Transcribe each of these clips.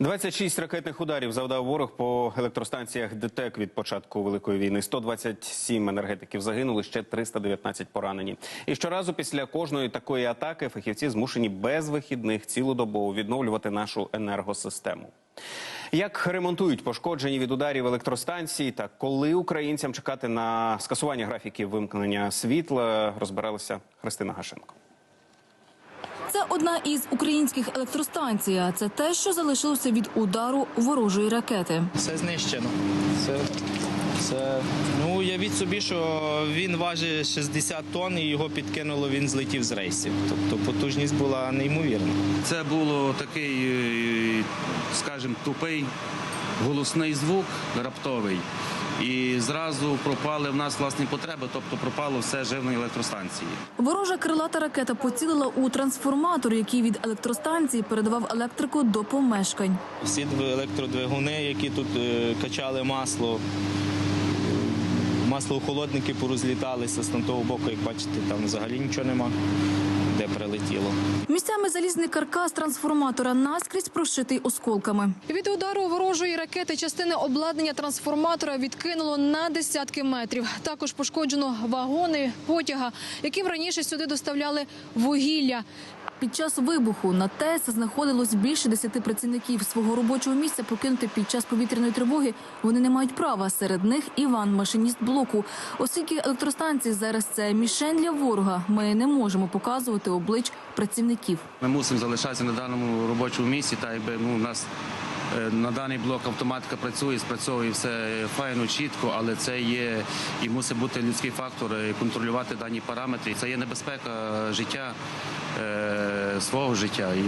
26 ракетних ударів завдав ворог по електростанціях ДТЕК від початку великої війни. 127 енергетиків загинули, ще 319 поранені. І щоразу після кожної такої атаки фахівці змушені без вихідних цілодобово відновлювати нашу енергосистему. Як ремонтують пошкоджені від ударів електростанції та коли українцям чекати на скасування графіків вимкнення світла, розбиралася Христина Гашенко. Це одна із українських електростанцій. а Це те, що залишилося від удару ворожої ракети. Все знищено. Це, це... Ну, уявіть собі, що він важить 60 тонн і його підкинуло, він злетів з рейсів. Тобто потужність була неймовірна. Це було такий, е, скажімо, тупий голосний звук раптовий. І зразу пропали в нас власні потреби, тобто пропало все живлення електростанції. Ворожа крилата ракета поцілила у трансформатор, який від електростанції передавав електрику до помешкань. Всі дв- електродвигуни, які тут е, качали масло, маслохолодники порозліталися з того боку, як бачите, там взагалі нічого нема, де прилетіло. Місцями залізний каркас трансформатора наскрізь прошитий осколками. Від удару ворожої ракети частини обладнання трансформатора відкинуло на десятки метрів. Також пошкоджено вагони потяга, яким раніше сюди доставляли вугілля. Під час вибуху на ТЕС знаходилось більше десяти працівників свого робочого місця покинути під час повітряної тривоги. Вони не мають права. Серед них Іван, машиніст блоку. Оскільки електростанції зараз це мішень для ворога, ми не можемо показувати облич працівників. Ми мусимо залишатися на даному робочому місці, та якби ну у нас е, на даний блок автоматика працює, спрацьовує все файно, чітко, але це є і мусить бути людський фактор е, контролювати дані параметри. Це є небезпека життя. Свого життя, і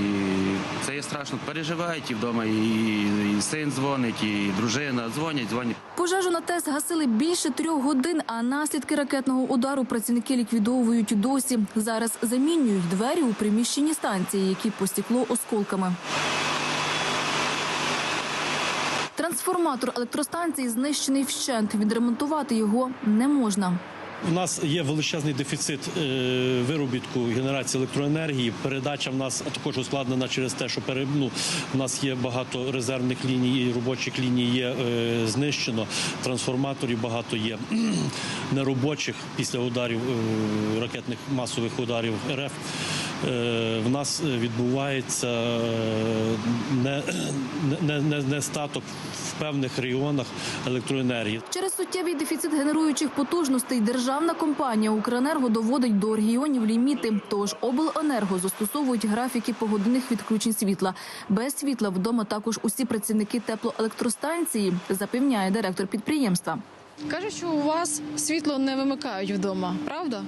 це є страшно. Переживають і вдома, і, і син дзвонить, і дружина дзвонять, дзвонять. Пожежу на ТЕС гасили більше трьох годин, а наслідки ракетного удару працівники ліквідовують досі. Зараз замінюють двері у приміщенні станції, які постікло осколками. Трансформатор електростанції знищений вщент. Відремонтувати його не можна. У нас є величезний дефіцит е, виробітку генерації електроенергії. Передача в нас також ускладнена через те, що ну, у нас є багато резервних ліній, і робочих ліній є е, знищено. Трансформаторів багато є неробочих після ударів е, ракетних масових ударів РФ. Е, в нас відбувається е, не, не, в певних регіонах електроенергії. Через суттєвий дефіцит генеруючих потужностей державна компанія Укренерго доводить до регіонів ліміти. Тож обленерго застосовують графіки погодинних відключень світла. Без світла вдома також усі працівники теплоелектростанції, запевняє директор підприємства. Кажуть, що у вас світло не вимикають вдома, правда?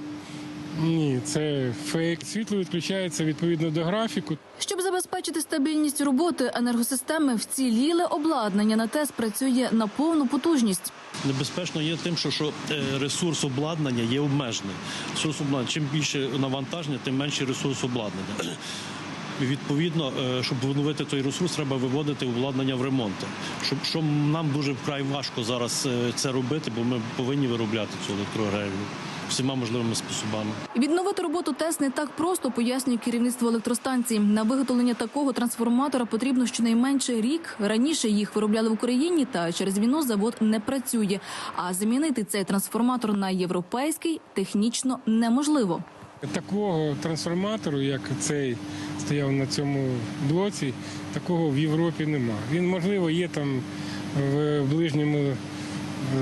Ні, це фейк. Світло відключається відповідно до графіку. Щоб забезпечити стабільність роботи енергосистеми, вціліле обладнання на ТЕС працює на повну потужність. Небезпечно є тим, що, що е, ресурс обладнання є обмежений. Ресурс обладнання, чим більше навантаження, тим менший ресурс обладнання. І Відповідно, е, щоб відновити той ресурс, треба виводити обладнання в ремонти. Щоб що нам дуже вкрай важко зараз е, це робити, бо ми повинні виробляти цю електроенергію всіма можливими способами. Відновити роботу ТЕС не так просто, пояснює керівництво електростанції. На виготовлення такого трансформатора потрібно щонайменше рік. Раніше їх виробляли в Україні, та через війну завод не працює. А замінити цей трансформатор на європейський технічно неможливо. Такого трансформатору, як цей стояв на цьому блоці, такого в Європі нема. Він, можливо, є там в ближньому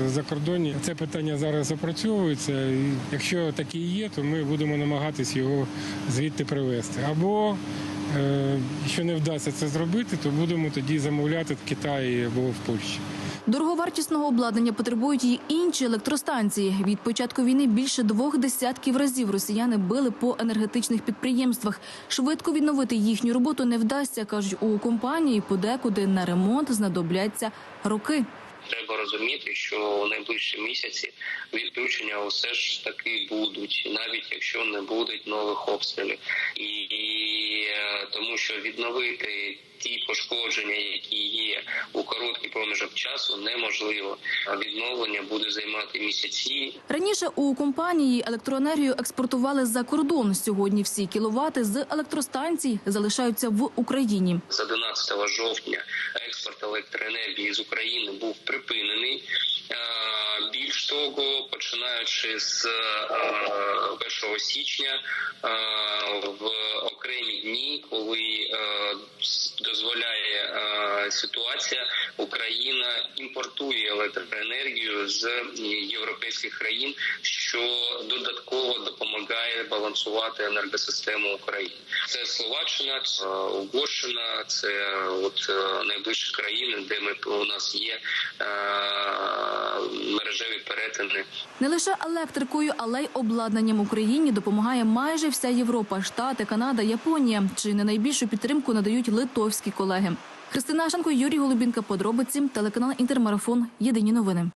закордоні. Це питання зараз опрацьовується. І якщо такий є, то ми будемо намагатись його звідти привезти. Або е, якщо не вдасться це зробити, то будемо тоді замовляти в Китаї або в Польщі. Дороговартісного обладнання потребують і інші електростанції. Від початку війни більше двох десятків разів росіяни били по енергетичних підприємствах. Швидко відновити їхню роботу не вдасться, кажуть у компанії. Подекуди на ремонт знадобляться роки. Треба розуміти, що у найближчі місяці відключення все ж таки будуть, навіть якщо не будуть нових обстрілів, і, і е, тому що відновити ті пошкодження, які є у короткий проміжок часу, неможливо. А відновлення буде займати місяці, Раніше у компанії електроенергію експортували за кордон. Сьогодні всі кіловати з електростанцій залишаються в Україні. з 11 жовтня експорт електроенергії з України був припинений. Е, Більш того, починаючи з е, 1 січня е, в окремі дні, коли е, дозволяє е, ситуація, Україна імпортує електроенергію з європейських країн, що додатково допомагає балансувати енергосистему України. Це Словаччина, це Угорщина, це от е, найближчі країни, де ми у нас є е, мережеві перетини. Не лише електрикою, але й обладнанням Україні допомагає майже вся Європа, Штати, Канада, Японія. Чи не найбільшу підтримку надають литовські колеги? Христина Шанко, Юрій Голубінка. Подробиці телеканал Інтермарафон. Єдині новини.